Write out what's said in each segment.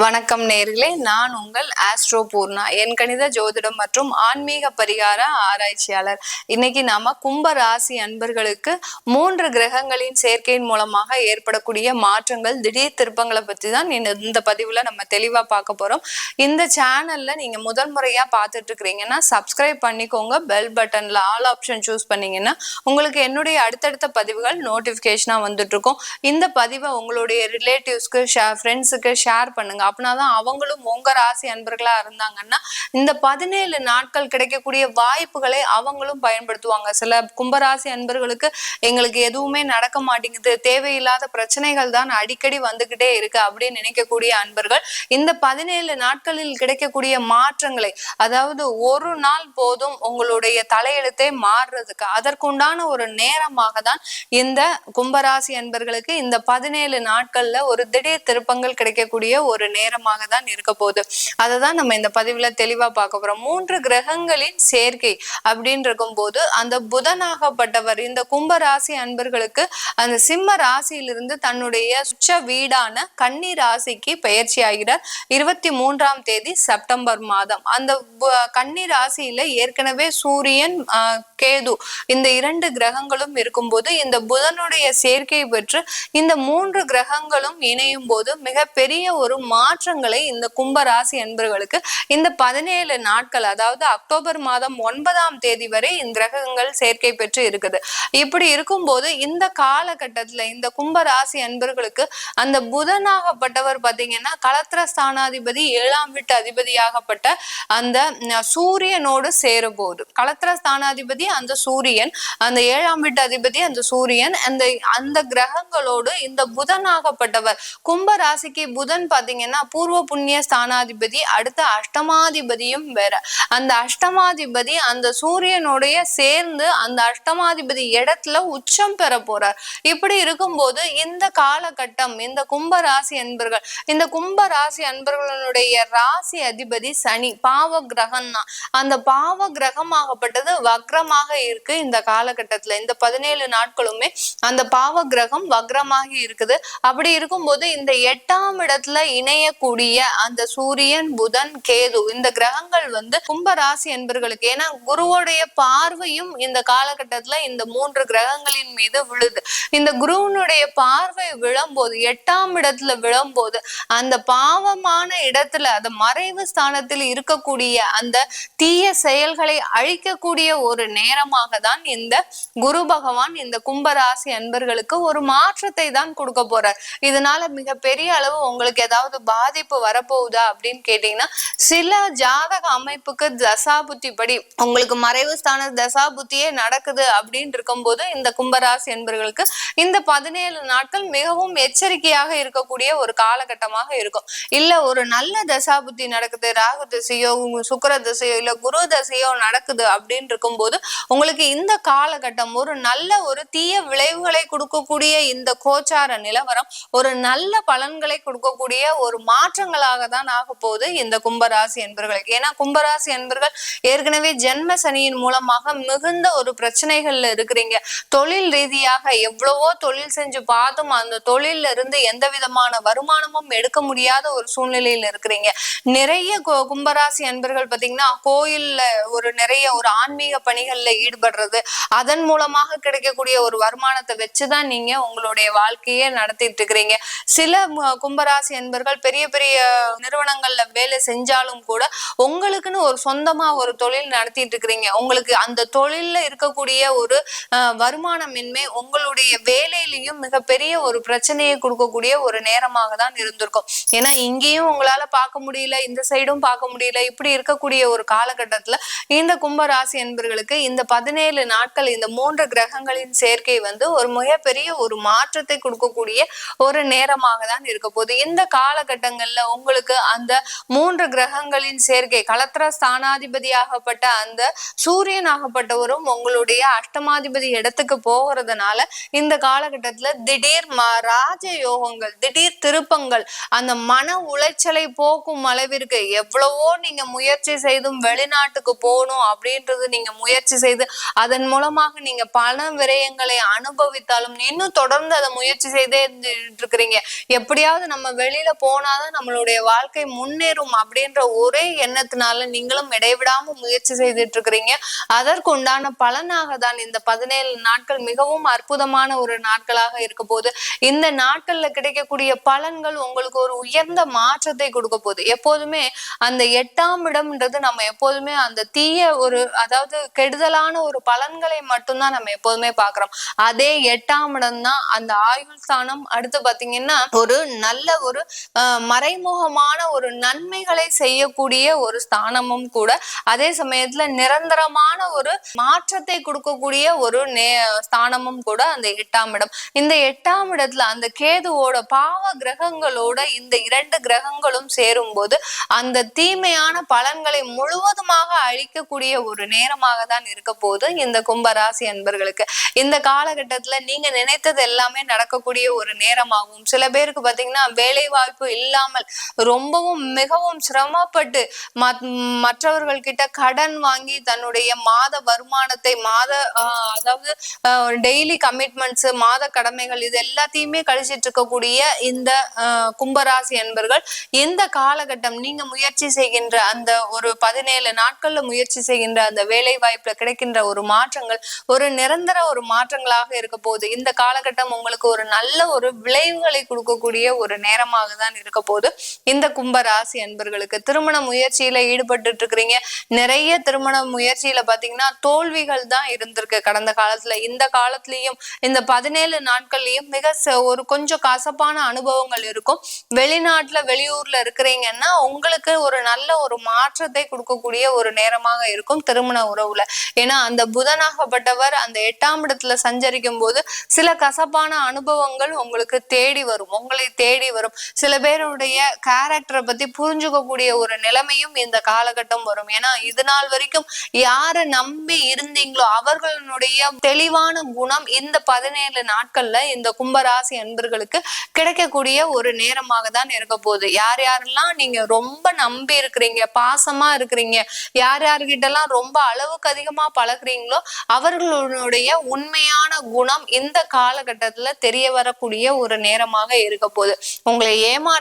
வணக்கம் நேர்களே நான் உங்கள் ஆஸ்ட்ரோ பூர்ணா என் கணித ஜோதிடம் மற்றும் ஆன்மீக பரிகார ஆராய்ச்சியாளர். இன்னைக்கு நாம கும்ப ராசி அன்பர்களுக்கு மூன்று கிரகங்களின் சேர்க்கையின் மூலமாக ஏற்படக்கூடிய மாற்றங்கள் திடீர் திருப்பங்களை பத்தி தான் இந்த- இந்த பதிவுல நம்ம தெளிவா பார்க்க போறோம். இந்த சேனல்ல நீங்க முதல் முறையா பார்த்துட்டு இருக்கிறீங்கன்னா சப்ஸ்கிரைப் பண்ணிக்கோங்க பெல் பட்டன்ல ஆல் ஆப்ஷன் சூஸ் பண்ணீங்கன்னா உங்களுக்கு என்னுடைய அடுத்தடுத்த பதிவுகள் நோட்டிபிகேஷனா வந்துட்டு இருக்கும். இந்த பதிவை உங்களுடைய ரிலேட்டிவ்ஸ்க்கு ஃப்ரெண்ட்ஸுக்கு ஷேர் பண்ணுங்க. அப்படின்னாதான் அவங்களும் உங்க ராசி அன்பர்களா இருந்தாங்கன்னா இந்த பதினேழு நாட்கள் கிடைக்கக்கூடிய வாய்ப்புகளை அவங்களும் பயன்படுத்துவாங்க. சில கும்பராசி அன்பர்களுக்கு எங்களுக்கு எதுவுமே நடக்க மாட்டேங்குது தேவையில்லாத பிரச்சனைகள் தான் அடிக்கடி வந்துகிட்டே இருக்கு அப்படின்னு நினைக்கக்கூடிய அன்பர்கள் இந்த பதினேழு நாட்களில் கிடைக்கக்கூடிய மாற்றங்களை அதாவது ஒரு நாள் போதும் உங்களுடைய தலையெழுத்தே மாறுறதுக்கு அதற்குண்டான ஒரு நேரமாக தான் இந்த கும்பராசி அன்பர்களுக்கு இந்த பதினேழு நாட்கள்ல ஒரு திடீர் திருப்பங்கள் கிடைக்கக்கூடிய ஒரு நேரமாக தான் இருக்க போகுது. அதை தான் நம்ம இந்த பதிவுல தெளிவா பார்க்க போறோம். மூன்று கிரகங்களின் சேர்க்கை அப்படின்னு இருக்கும்போது அந்த புதனாகப்பட்டவர் இந்த கும்ப ராசி அன்பர்களுக்கு அந்த சிம்ம ராசியிலிருந்து தன்னுடைய சுச்ச வீடான கன்னி ராசிக்கு பயிற்சி ஆகிறார். இருபத்தி மூன்றாம் தேதி செப்டம்பர் மாதம். அந்த கன்னி ராசியில ஏற்கனவே சூரியன் கேது இந்த இரண்டு கிரகங்களும் இருக்கும்போது இந்த புதனுடைய சேர்க்கை பெற்று இந்த மூன்று கிரகங்களும் இணையும் போது மிகப்பெரிய ஒரு மா மாற்றங்களை இந்த கும்பராசி என்பர்களுக்கு இந்த பதினேழு நாட்கள் அதாவது அக்டோபர் மாதம் ஒன்பதாம் தேதி வரை இந்த கிரகங்கள் சேர்க்கை பெற்று இருக்குது. இப்படி இருக்கும்போது இந்த காலகட்டத்துல இந்த கும்பராசி அன்பர்களுக்கு அந்த புதனாகப்பட்டவர் பாத்தீங்கன்னா கலத்திர ஸ்தானாதிபதி ஏழாம் வீட்டு அதிபதியாகப்பட்ட அந்த சூரியனோடு சேரும்போது கலத்திர ஸ்தானாதிபதி அந்த சூரியன் அந்த ஏழாம் வீட்டு அதிபதி அந்த சூரியன் அந்த அந்த கிரகங்களோடு இந்த புதனாகப்பட்டவர் கும்ப ராசிக்கு புதன் பாத்தீங்கன்னா பூர்வ புண்ணிய ஸ்தானாதிபதி அடுத்த அஷ்டமாதிபதியும் வேற. அந்த அஷ்டமாதிபதி அந்த சூரியனுடைய சேர்ந்து அந்த அஷ்டமாதிபதி இடத்துல உச்சம் பெற போறார். இப்படி இருக்கும்போது இந்த காலகட்டம் இந்த கும்ப ராசி அன்பர்கள் இந்த கும்ப ராசி அன்பர்களுடைய ராசி அதிபதி சனி பாவ கிரகம் தான். அந்த பாவ கிரகமாகப்பட்டது வக்ரமாக இருக்கு இந்த காலகட்டத்துல. இந்த பதினேழு நாட்களுமே அந்த பாவ கிரகம் வக்ரமாகி இருக்குது. அப்படி இருக்கும்போது இந்த எட்டாம் இடத்துல இணைய இணையக்கூடிய அந்த சூரியன் புதன் கேது இந்த கிரகங்கள் வந்து கும்ப ராசி என்பர்களுக்கு ஏன்னா குருவோடைய பார்வையும் இந்த காலகட்டத்துல இந்த மூன்று கிரகங்களின் மீது விழுது. இந்த குருவனுடைய பார்வை விழும்போது எட்டாம் இடத்துல விழும்போது அந்த பாவமான இடத்துல அந்த மறைவு ஸ்தானத்தில் இருக்கக்கூடிய அந்த தீய செயல்களை அழிக்கக்கூடிய ஒரு நேரமாக தான் இந்த குரு பகவான் இந்த கும்பராசி அன்பர்களுக்கு ஒரு மாற்றத்தை தான் கொடுக்க போறார். இதனால மிகப்பெரிய அளவு உங்களுக்கு ஏதாவது பாதிப்பு வரப்போகுதா அப்படின்னு கேட்டீங்கன்னா சில ஜாதக அமைப்புக்கு தசாபுத்தி படி உங்களுக்கு மறைவு ஸ்தான தசாபுத்தியே நடக்குது அப்படின்னு இருக்கும்போது இந்த கும்பராசி என்பர்களுக்கு இந்த பதினேழு நாட்கள் மிகவும் எச்சரிக்கையாக இருக்கக்கூடிய ஒரு காலகட்டமாக இருக்கும். இல்ல ஒரு நல்ல தசாபுத்தி நடக்குது ராகு திசையோ சுக்கர சுக்கிர திசையோ இல்ல குரு தசையோ நடக்குது அப்படின்னு இருக்கும்போது உங்களுக்கு இந்த காலகட்டம் ஒரு நல்ல ஒரு தீய விளைவுகளை கொடுக்கக்கூடிய இந்த கோச்சார நிலவரம் ஒரு நல்ல பலன்களை கொடுக்கக்கூடிய ஒரு மாற்றங்களாக தான் ஆக போகுது இந்த கும்பராசி என்பர்களுக்கு. ஏன்னா கும்பராசி என்பர்கள் ஏற்கனவே ஜென்ம சனியின் மூலமாக மிகுந்த ஒரு பிரச்சனைகள்ல இருக்கிறீங்க. தொழில் ரீதியாக எவ்வளவோ தொழில் செஞ்சு பார்த்தும் அந்த தொழில இருந்து எந்த விதமான வருமானமும் எடுக்க முடியாத ஒரு சூழ்நிலையில இருக்கிறீங்க. நிறைய கும்பராசி அன்பர்கள் பாத்தீங்கன்னா கோயில்ல ஒரு நிறைய ஒரு ஆன்மீக பணிகள்ல ஈடுபடுறது அதன் மூலமாக கிடைக்கக்கூடிய ஒரு வருமானத்தை வச்சுதான் நீங்க உங்களுடைய வாழ்க்கையே நடத்திட்டு இருக்கிறீங்க. சில கும்பராசி அன்பர்கள் பெரிய பெரிய நிறுவனங்கள்ல வேலை செஞ்சாலும் கூட உங்களுக்குன்னு ஒரு சொந்தமா ஒரு தொழில் நடத்திட்டு இருக்கிறீங்க. உங்களுக்கு அந்த தொழில்ல இருக்கக்கூடிய ஒரு வருமானமின்மை உங்களுடைய வேலையிலையும் மிகப்பெரிய ஒரு பிரச்சனையை கொடுக்கக்கூடிய ஒரு நேரமாக தான் இருந்திருக்கும். ஏன்னா இங்கேயும் உங்களால பார்க்க முடியல இந்த சைடும் பார்க்க முடியல இப்படி இருக்கக்கூடிய ஒரு காலகட்டத்துல இந்த கும்பராசி என்பர்களுக்கு இந்த பதினேழு நாட்கள் இந்த மூன்று கிரகங்களின் சேர்க்கை வந்து ஒரு மிகப்பெரிய ஒரு மாற்றத்தை கொடுக்கக்கூடிய ஒரு நேரமாக தான் இருக்க போகுது. இந்த காலகட்டங்கள்ல உங்களுக்கு அந்த மூன்று கிரகங்களின் சேர்க்கை கலத்திர ஸ்தானாதிபதியாகப்பட்ட அந்த சூரியன் ஆகப்பட்டவரும் உங்களுடைய அஷ்டமாதிபதி இடத்துக்கு போகிறதுனால இந்த காலகட்டத்துல திடீர் ராஜ யோகங்கள் திடீர் திருப்பங்கள் அந்த மன உளைச்சலை போக்கும் அளவிற்கு எவ்வளவோ நீங்க முயற்சி செய்தும் வெளிநாட்டுக்கு போகணும் அப்படின்றது நீங்க முயற்சி செய்து அதன் மூலமாக நீங்க பண விரயங்களை அனுபவித்தாலும் இன்னும் தொடர்ந்து அதை முயற்சி செய்தே இருந்துட்டு இருக்கிறீங்க. எப்படியாவது நம்ம வெளியில போனா போனாதான் நம்மளுடைய வாழ்க்கை முன்னேறும் அப்படின்ற ஒரே எண்ணத்தினால நீங்களும் இடைவிடாம முயற்சி செய்துட்டு இருக்கிறீங்க. அதற்கு உண்டான பலனாக தான் இந்த பதினேழு நாட்கள் மிகவும் அற்புதமான ஒரு நாட்களாக இருக்க போது இந்த நாட்கள்ல கிடைக்கக்கூடிய பலன்கள் உங்களுக்கு ஒரு உயர்ந்த மாற்றத்தை கொடுக்க போகுது. எப்போதுமே அந்த எட்டாம் இடம்ன்றது நம்ம எப்போதுமே அந்த தீய ஒரு அதாவது கெடுதலான ஒரு பலன்களை மட்டும்தான் நம்ம எப்போதுமே பாக்குறோம் அதே எட்டாம் இடம் தான் அந்த ஆயுள் ஸ்தானம் அடுத்து பாத்தீங்கன்னா ஒரு நல்ல ஒரு அஹ் மறைமுகமான ஒரு நன்மைகளை செய்யக்கூடிய ஒரு ஸ்தானமும் கூட அதே சமயத்துல நிரந்தரமான ஒரு மாற்றத்தை கொடுக்கக்கூடிய ஒரு நே ஸ்தானமும் கூட அந்த எட்டாம் இடம். இந்த எட்டாம் இடத்துல அந்த கேதுவோட பாவ கிரகங்களோட இந்த இரண்டு கிரகங்களும் சேரும்போது அந்த தீமையான பலன்களை முழுவதுமாக அழிக்கக்கூடிய ஒரு நேரமாக தான் இருக்க போது இந்த கும்பராசி அன்பர்களுக்கு. இந்த காலகட்டத்துல நீங்க நினைத்தது எல்லாமே நடக்கக்கூடிய ஒரு நேரமாகும். சில பேருக்கு பாத்தீங்கன்னா வேலை வாய்ப்பு இல்லாமல் ரொம்பவும் மிகவும் சிரமப்பட்டு மற்றவர்கள் கிட்ட கடன் வாங்கி தன்னுடைய மாத வருமானத்தை மாத அதாவது டெய்லி கமிட்மெண்ட்ஸ் மாத கடமைகள் இது எல்லாத்தையுமே கழிச்சிட்டு இருக்கக்கூடிய இந்த கும்பராசி என்பர்கள் இந்த காலகட்டம் நீங்க முயற்சி செய்கின்ற அந்த ஒரு பதினேழு நாட்கள்ல முயற்சி செய்கின்ற அந்த வேலை வாய்ப்புல கிடைக்கின்ற ஒரு மாற்றங்கள் ஒரு நிரந்தர ஒரு மாற்றங்களாக இருக்க போகுது. இந்த காலகட்டம் உங்களுக்கு ஒரு நல்ல ஒரு விளைவுகளை கொடுக்கக்கூடிய ஒரு நேரமாக தான் இருக்க போது இந்த கும்ப ராசி அன்பர்களுக்கு திருமண முயற்சியில ஈடுபட்டு இருக்கிறீங்க நிறைய திருமண முயற்சியில பாத்தீங்கன்னா தோல்விகள் தான் இருந்திருக்கு கடந்த காலத்துல. இந்த காலத்திலயும் இந்த பதினேழு நாட்கள்லயும் மிக ஒரு கொஞ்சம் கசப்பான அனுபவங்கள் இருக்கும். வெளிநாட்டுல வெளியூர்ல இருக்கிறீங்கன்னா உங்களுக்கு ஒரு நல்ல ஒரு மாற்றத்தை கொடுக்கக்கூடிய ஒரு நேரமாக இருக்கும் திருமண உறவுல. ஏன்னா அந்த புதனாகப்பட்டவர் அந்த எட்டாம் இடத்துல சஞ்சரிக்கும் போது சில கசப்பான அனுபவங்கள் உங்களுக்கு தேடி வரும். உங்களை தேடி வரும். சில பேர் பேருடைய கேரக்டரை பத்தி புரிஞ்சுக்கக்கூடிய ஒரு நிலைமையும் இந்த காலகட்டம் வரும். ஏன்னா இது நாள் வரைக்கும் யாரை நம்பி இருந்தீங்களோ அவர்களுடைய தெளிவான குணம் இந்த பதினேழு நாட்கள்ல இந்த கும்பராசி அன்பர்களுக்கு கிடைக்கக்கூடிய ஒரு நேரமாக தான் இருக்க போகுது. யார் யாரெல்லாம் நீங்க ரொம்ப நம்பி இருக்கிறீங்க பாசமா இருக்கிறீங்க யார் யார்கிட்ட எல்லாம் ரொம்ப அளவுக்கு அதிகமா பழகுறீங்களோ அவர்களுடைய உண்மையான குணம் இந்த காலகட்டத்துல தெரிய வரக்கூடிய ஒரு நேரமாக இருக்க போகுது. உங்களை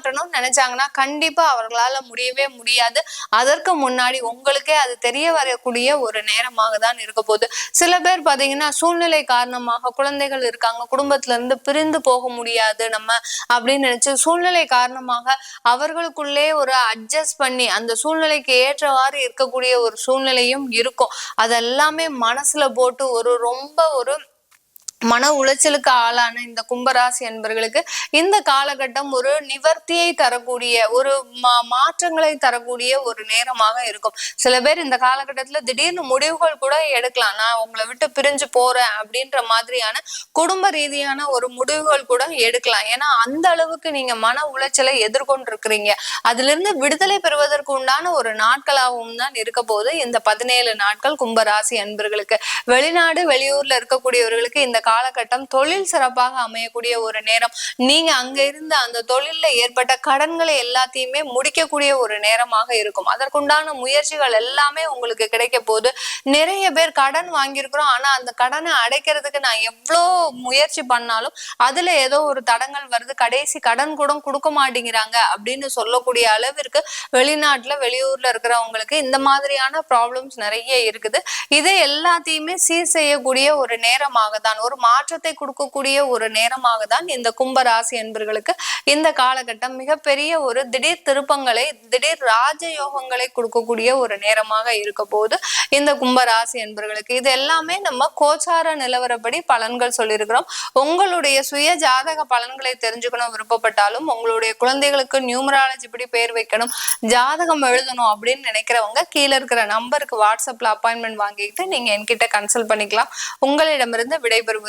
ஏமாற்றணும்னு நினைச்சாங்கன்னா கண்டிப்பா அவர்களால முடியவே முடியாது. அதற்கு முன்னாடி உங்களுக்கே அது தெரிய வரக்கூடிய ஒரு நேரமாக தான் இருக்க போகுது. சில பேர் பாத்தீங்கன்னா சூழ்நிலை காரணமாக குழந்தைகள் இருக்காங்க குடும்பத்துல இருந்து பிரிந்து போக முடியாது நம்ம அப்படின்னு நினைச்சு சூழ்நிலை காரணமாக அவர்களுக்குள்ளே ஒரு அட்ஜஸ்ட் பண்ணி அந்த சூழ்நிலைக்கு ஏற்றவாறு இருக்கக்கூடிய ஒரு சூழ்நிலையும் இருக்கும். அதெல்லாமே மனசுல போட்டு ஒரு ரொம்ப ஒரு மன உளைச்சலுக்கு ஆளான இந்த கும்பராசி என்பவர்களுக்கு இந்த காலகட்டம் ஒரு நிவர்த்தியை தரக்கூடிய ஒரு மா- மாற்றங்களை தரக்கூடிய ஒரு நேரமாக இருக்கும். சில பேர் இந்த காலகட்டத்துல திடீர்னு முடிவுகள் கூட எடுக்கலாம். நான் உங்களை விட்டு பிரிஞ்சு போறேன் அப்படின்ற மாதிரியான குடும்ப ரீதியான ஒரு முடிவுகள் கூட எடுக்கலாம். ஏன்னா அந்த அளவுக்கு நீங்க மன உளைச்சலை எதிர்கொண்டிருக்கிறீங்க. அதுல இருந்து விடுதலை பெறுவதற்கு உண்டான ஒரு நாட்களாகவும் தான் இருக்க போது இந்த பதினேழு நாட்கள் கும்பராசி அன்பர்களுக்கு. வெளிநாடு வெளியூர்ல இருக்கக்கூடியவர்களுக்கு இந்த காலகட்டம் தொழில் சிறப்பாக அமையக்கூடிய ஒரு நேரம். நீங்க அங்க இருந்த அந்த தொழில்ல ஏற்பட்ட கடன்களை எல்லாத்தையுமே முடிக்கக்கூடிய ஒரு நேரமாக இருக்கும். அதற்குண்டான முயற்சிகள் எல்லாமே உங்களுக்கு கிடைக்க போகுது. நிறைய பேர் கடன் வாங்கியிருக்கிறோம். ஆனா அந்த கடனை அடைக்கிறதுக்கு நான் எவ்வளோ முயற்சி பண்ணாலும் அதுல ஏதோ ஒரு தடங்கள் வருது. கடைசி கடன் கூட கொடுக்க மாட்டேங்கிறாங்க அப்படின்னு சொல்லக்கூடிய அளவிற்கு வெளிநாட்டுல வெளியூர்ல இருக்கிறவங்களுக்கு இந்த மாதிரியான ப்ராப்ளம்ஸ் நிறைய இருக்குது. இதை எல்லாத்தையுமே சீர் செய்யக்கூடிய ஒரு நேரமாக தான் ஒரு மாற்றத்தை கொடுக்கக்கூடிய ஒரு நேரமாக தான் இந்த கும்பராசி என்பர்களுக்கு இந்த காலகட்டம் மிகப்பெரிய ஒரு திடீர் திருப்பங்களை திடீர் ராஜயோகங்களை கொடுக்கக்கூடிய ஒரு நேரமாக இருக்க போது இந்த கும்பராசி என்பர்களுக்கு இது எல்லாமே நம்ம கோச்சார நிலவரப்படி பலன்கள் சொல்லியிருக்கிறோம். உங்களுடைய சுய ஜாதக பலன்களை தெரிஞ்சுக்கணும் விருப்பப்பட்டாலும் உங்களுடைய குழந்தைகளுக்கு நியூமராலஜி படி பேர் வைக்கணும் ஜாதகம் எழுதணும் அப்படின்னு நினைக்கிறவங்க கீழே இருக்கிற நம்பருக்கு வாட்ஸ்அப்ல அப்பாயின்மெண்ட் வாங்கிட்டு நீங்க என்கிட்ட கன்சல்ட் பண்ணிக்கலாம். உங்களிடமிருந்து விடைபெறுவது